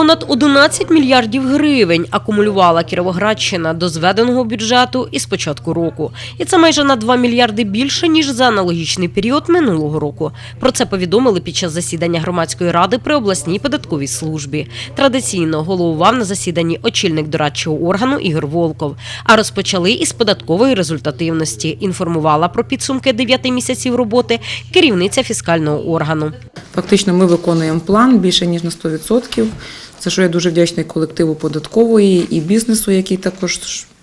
Понад 11 мільярдів гривень акумулювала Кіровоградщина до зведеного бюджету із початку року. І це майже на 2 мільярди більше, ніж за аналогічний період минулого року. Про це повідомили під час засідання громадської ради при обласній податковій службі. Традиційно головував на засіданні очільник дорадчого органу Ігор Волков. А розпочали із податкової результативності. Інформувала про підсумки 9 місяців роботи керівниця фіскального органу. Фактично, ми виконуємо план більше ніж на 100%. За що я дуже вдячний колективу податкової і бізнесу, який також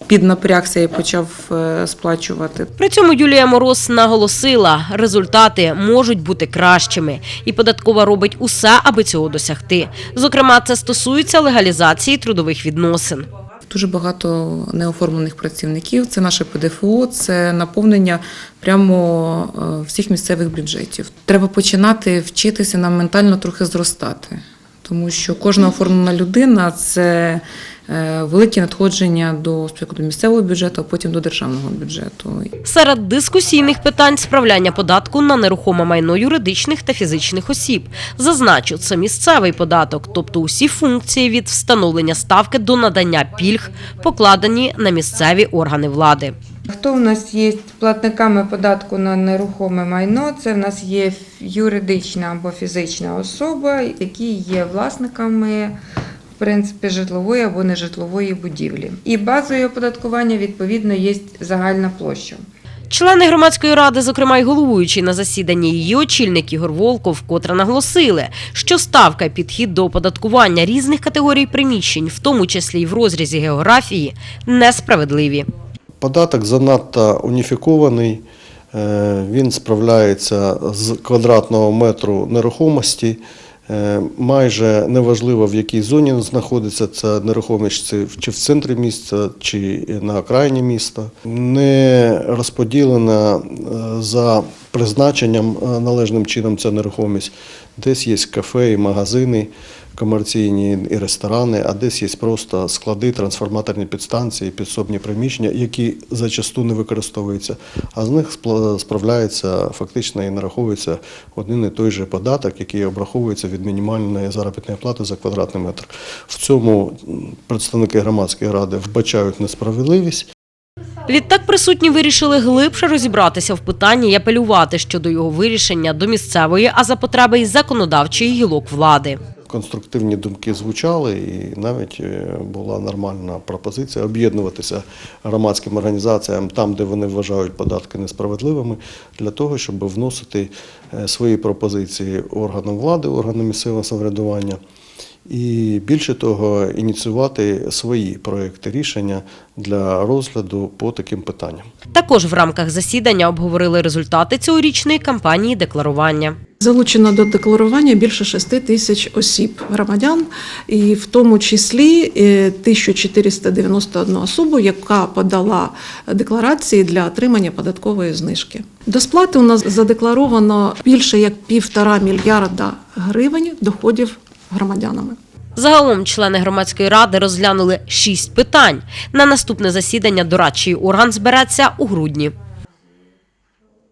піднапрягся і почав е, сплачувати. При цьому Юлія Мороз наголосила, результати можуть бути кращими, і податкова робить усе, аби цього досягти. Зокрема, це стосується легалізації трудових відносин. Дуже багато неоформлених працівників. Це наше ПДФО, це наповнення прямо е, всіх місцевих бюджетів. Треба починати вчитися нам ментально трохи зростати, тому що кожна оформлена людина це е, великі надходження до спочатку до місцевого бюджету, а потім до державного бюджету. Серед дискусійних питань справляння податку на нерухоме майно юридичних та фізичних осіб. Зазначу, це місцевий податок, тобто усі функції від встановлення ставки до надання пільг покладені на місцеві органи влади. Хто в нас є платниками податку на нерухоме майно? Це в нас є юридична або фізична особа, які є власниками в принципі житлової або нежитлової будівлі. І базою оподаткування відповідно є загальна площа. Члени громадської ради, зокрема й головуючий на засіданні її очільник Ігор Волков, вкотре наголосили, що ставка підхід до оподаткування різних категорій приміщень, в тому числі й в розрізі географії, несправедливі. Податок занадто уніфікований, е, він справляється з квадратного метру нерухомості. Е, Майже неважливо, в якій зоні знаходиться ця нерухомість, чи в- центрі міста, чи на окраїні міста. Не розподілена е, за призначенням е, належним чином ця нерухомість. Десь є кафе і магазини комерційні і ресторани, а десь є просто склади, трансформаторні підстанції, підсобні приміщення, які зачасту не використовуються, а з них справляється фактично і нараховується один і той же податок, який обраховується від мінімальної заробітної плати за квадратний метр. В цьому представники громадської ради вбачають несправедливість. Відтак присутні вирішили глибше розібратися в питанні і апелювати щодо його вирішення до місцевої, а за потреби й законодавчої гілок влади. Конструктивні думки звучали, і навіть е, була нормальна пропозиція об'єднуватися громадським організаціям там, де вони вважають податки несправедливими, для того, щоб вносити е, свої пропозиції органам влади, органам місцевого самоврядування. І більше того, ініціювати свої проекти рішення для розгляду по таким питанням. Також в рамках засідання обговорили результати цьогорічної кампанії декларування. Залучено до декларування більше 6 тисяч осіб громадян, і в тому числі е, 1491 особу, яка подала декларації для отримання податкової знижки. До сплати у нас задекларовано більше як півтора мільярда гривень доходів громадянами. Загалом члени громадської ради розглянули шість питань. На наступне засідання дорадчий орган збереться у грудні.